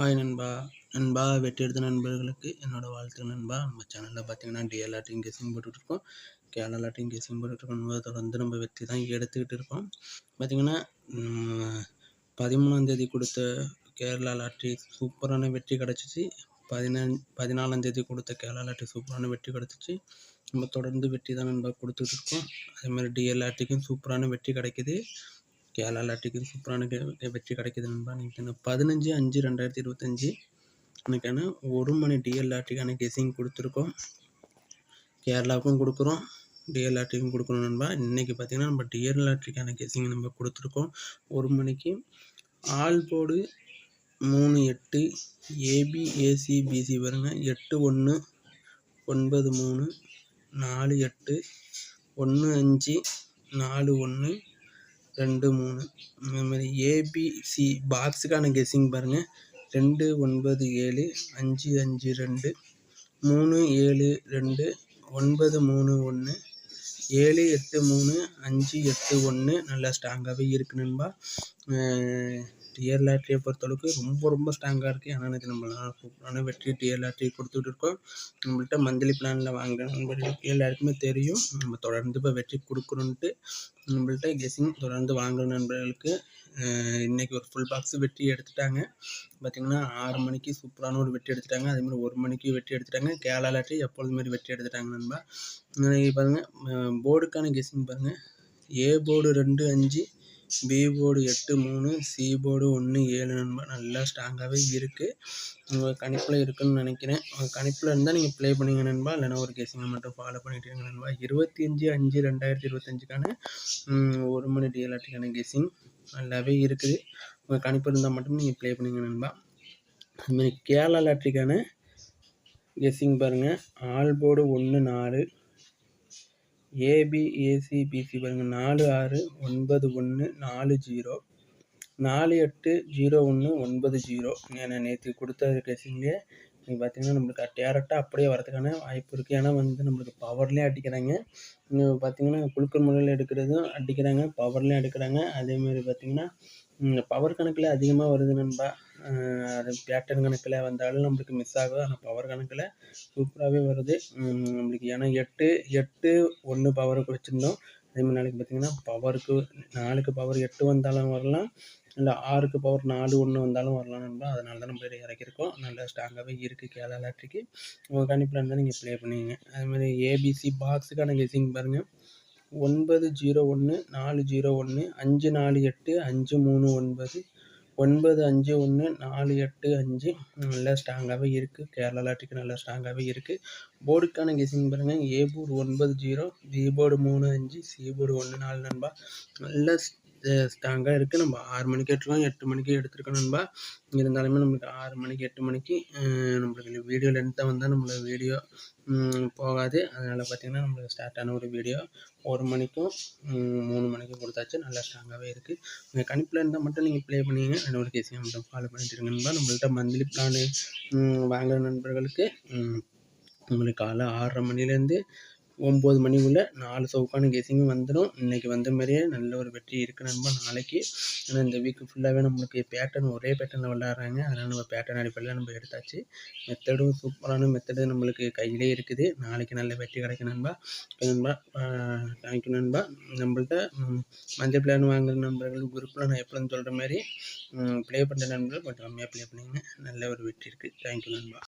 Hi நண்பா. நண்பா வெற்றி எடுத்த நண்பர்களுக்கு என்னோடய வாழ்த்துக்கள் நண்பா. நம்ம சேனலில் பார்த்தீங்கன்னா டிஎல்ஆர்டிங் கேசிங் போட்டுட்ருக்கோம். கேரளாட்டையும் கேசிங் போட்டுட்ருக்கோம். நண்பா தொடர்ந்து நம்ம வெற்றி தான் எடுத்துக்கிட்டு இருக்கோம் பார்த்திங்கன்னா பதிமூணாந்தேதி கொடுத்த கேரளா லாட்ரி சூப்பரான வெற்றி கிடச்சிச்சு. பதினஞ்சு பதினாலாந்தேதி கொடுத்த கேரளா லாட்ரி சூப்பரான வெற்றி கிடச்சிச்சு. நம்ம தொடர்ந்து வெற்றி தான் நண்பா கொடுத்துட்ருக்கோம். அதேமாதிரி டிஎல்ஆர்டிக்கும் சூப்பரான வெற்றி கிடைக்கிது. கேரளா லாட்டிக்கு சூப்பரான வெற்றி கிடைக்கிது நண்பா எனக்கு பதினஞ்சு அஞ்சு ரெண்டாயிரத்தி இருபத்தஞ்சி எனக்கான ஒரு மணி டிஎல் லாட்டிக்கான கெஸிங் கொடுத்துருக்கோம். கேரளாவுக்கும் கொடுக்குறோம் டிஎல் லாட்டிக்கும் கொடுக்குறோம் நண்பா. இன்றைக்கி பார்த்திங்கன்னா நம்ம டிஎல் லாட்டிக்கான கெஸிங் நம்ம கொடுத்துருக்கோம். ஒரு மணிக்கு ஆல் போர்டு மூணு எட்டு ஏபி ஏசி பிசி வருங்க எட்டு ஒன்று ஒன்பது மூணு நாலு எட்டு ஒன்று அஞ்சு நாலு ஒன்று ரெண்டு மூணு. அதுமாதிரி ஏபிசி பாக்ஸுக்கான கெஸ்ஸிங் பாருங்கள் ரெண்டு ஒன்பது ஏழு அஞ்சு அஞ்சு ரெண்டு. மூணு ஏழு ரெண்டு. ஒன்பது மூணு ஒன்று ஏழு எட்டு மூணு. அஞ்சு எட்டு ஒன்று நல்லா ஸ்ட்ராங்காகவே இருக்குது நண்பா. டிஆர் லாட்ரியை பொறுத்தளவுக்கு ரொம்ப ரொம்ப ஸ்ட்ராங்காக இருக்குது ஆனால் இது நம்மளால் சூப்பரான வெற்றி டிஆர் லாட்ரி கொடுத்துட்டு இருக்கோம். நம்மள்கிட்ட மந்த்லி பிளானில் வாங்குற நண்பர்களுக்கு எல்லாருக்குமே தெரியும். நம்ம தொடர்ந்து இப்போ வெற்றி கொடுக்குறோன்ட்டு நம்மள்கிட்ட கெஸிங் தொடர்ந்து வாங்குற நண்பர்களுக்கு இன்றைக்கி ஒரு ஃபுல் பாக்ஸ் வெட்டி எடுத்துட்டாங்க. பார்த்திங்கன்னா ஆறு மணிக்கு சூப்பரான ஒரு வெட்டி எடுத்துட்டாங்க. அதேமாதிரி ஒரு மணிக்கு வெட்டி எடுத்துட்டாங்க. கேரளா லாட்ரி எப்பொழுது மாரி வெட்டி எடுத்துட்டாங்க நண்பா. இன்றைக்கி பாருங்கள் போர்டுக்கான கெஸிங் பாருங்கள் ஏ போர்டு ரெண்டு அஞ்சு பி போர்டு எட்டு மூணு சி போர்டு ஒன்று ஏழு நண்பா. நல்லா ஸ்ட்ராங்காகவே இருக்குது உங்கள் கணிப்பில் இருக்குதுன்னு நினைக்கிறேன். உங்கள் கணிப்பில் இருந்தால் நீங்கள் ப்ளே பண்ணிங்க நண்பா. இல்லைனா ஒரு கேசிங்கை மட்டும் ஃபாலோ பண்ணிட்டு நண்பா. இருபத்தி அஞ்சு அஞ்சு ரெண்டாயிரத்தி இருபத்தஞ்சுக்கான ஒரு மணி டிஎல்ஆர்டிக்கான கெஸிங் நல்லாவே இருக்குது. உங்கள் கணிப்பு இருந்தால் மட்டும் நீங்கள் ப்ளே பண்ணிங்க நண்பா. அதுமாதிரி கேரளா லாட்ரிக்கான கெஸ்ஸிங் பாருங்கள் ஆல் போர்டு ஒன்று நாலு ஏபிஏசிபிசி பிசி பாருங்கள் நாலு ஆறு ஒன்பது ஒன்று நாலு ஜீரோ. நாலு எட்டு ஜீரோ ஒன்று ஒன்பது ஜீரோ. நான் நேற்று கொடுத்த கெஸிங்லேயே நீங்கள் பார்த்தீங்கன்னா நம்மளுக்கு டேரெக்டாக அப்படியே வரதுக்கான வாய்ப்பு இருக்குது ஏன்னா வந்து நம்மளுக்கு பவர்லேயே அடிக்கிறாங்க. பார்த்தீங்கன்னா குழுக்கள் முறையில் எடுக்கிறதும் அடிக்கிறாங்க பவர்லேயும் எடுக்கிறாங்க. அதேமாதிரி பார்த்தீங்கன்னா பவர் கணக்கில் அதிகமாக வருது நண்பா. அது பேட்டன் கணக்கில் வந்தாலும் நம்மளுக்கு மிஸ் ஆகும் ஆனால் பவர் கணக்கில் சூப்பராகவே வருது. நம்மளுக்கு ஏன்னா எட்டு எட்டு ஒன்று பவர் வச்சுருந்தோம் அதேமாதிரி நாளைக்கு பார்த்திங்கன்னா பவருக்கு நாலுக்கு பவர் எட்டு வந்தாலும் வரலாம். இல்லை ஆறுக்கு பவர் நாலு ஒன்று வந்தாலும் வரலாம் நண்பா. அதனால தான் நம்ம இறக்கிருக்கோம் நல்லா ஸ்ட்ராங்காகவே இருக்குது கேரளா லாட்ரிக்கு உங்கள் கணிப்பில் இருந்தால் நீங்கள் ப்ளே பண்ணுவீங்க. அதுமாதிரி ஏபிசி பாக்ஸுக்கான கெஸிங் பாருங்கள் ஒன்பது ஜீரோ ஒன்று நாலு ஜீரோ ஒன்று அஞ்சு நாலு எட்டு அஞ்சு மூணு ஒன்பது ஒன்பது அஞ்சு ஒன்று நாலு எட்டு அஞ்சு. நல்லா ஸ்ட்ராங்காகவே இருக்குது கேரளா டிக்கு நல்லா ஸ்ட்ராங்காகவே இருக்குது போர்டுக்கான கெஸிங் பாருங்கள் ஏ போர்டு ஒன்பது ஜீரோ பி போர்டு மூணு அஞ்சு சி போர்டு ஒன்று நாலு நண்பா. நல்ல ஸ்ட்ராங்காக இருக்குது நம்ம ஆறு மணிக்கு எடுத்துருக்கோம் எட்டு மணிக்கு எடுத்துருக்கோம் நண்பா. இருந்தாலுமே நம்மளுக்கு ஆறு மணிக்கு எட்டு மணிக்கு நம்மளுக்கு வீடியோ லென்த்தாக வந்தால் நம்மளோட வீடியோ போகாது. அதனால் பார்த்திங்கன்னா நம்மளுக்கு ஸ்டார்ட்டான ஒரு வீடியோ ஒரு மணிக்கும் மூணு மணிக்கும் கொடுத்தாச்சு. நல்லா ஸ்ட்ராங்காகவே இருக்குது உங்கள் கணிப்பில் இருந்தால் மட்டும் நீங்கள் ப்ளே பண்ணிங்க நோட்டிஃபிகேஷன் மட்டும் ஃபாலோ பண்ணிட்டு நண்பா. நம்மள்கிட்ட மந்த்லி பிளானு வாங்குகிற நண்பர்களுக்கு உங்களுக்கு காலை ஆறரை மணிலேருந்து ஒம்பது மணிக்குள்ளே நாலு சவுக்கான கேசிங்கும் வந்துடும் இன்றைக்கி வந்த மாதிரியே நல்ல ஒரு வெற்றி இருக்குது நண்பா. நாளைக்கு ஏன்னா இந்த வீக்கு ஃபுல்லாகவே நம்மளுக்கு பேட்டர்ன் ஒரே பேட்டர்னில் விளாட்றாங்க அதனால் நம்ம பேட்டர்ன் அடிப்படையில் நம்ம எடுத்தாச்சு. மெத்தடும் சூப்பரான மெத்தடு நம்மளுக்கு கையிலே இருக்குது. நாளைக்கு நல்ல வெற்றி கிடைக்கும் நண்பா. நண்பா தேங்க்யூ நண்பா. நம்மள்ட்ட மஞ்சள் பிளான் வாங்குற நண்பர்கள் குரூப்பில் நான் எப்படின்னு சொல்கிற மாதிரி ப்ளே பண்ணுற நண்பர்கள் கொஞ்சம் கம்மியாக ப்ளே பண்ணிங்க நல்ல ஒரு வெற்றி இருக்குது தேங்க்யூ நண்பா.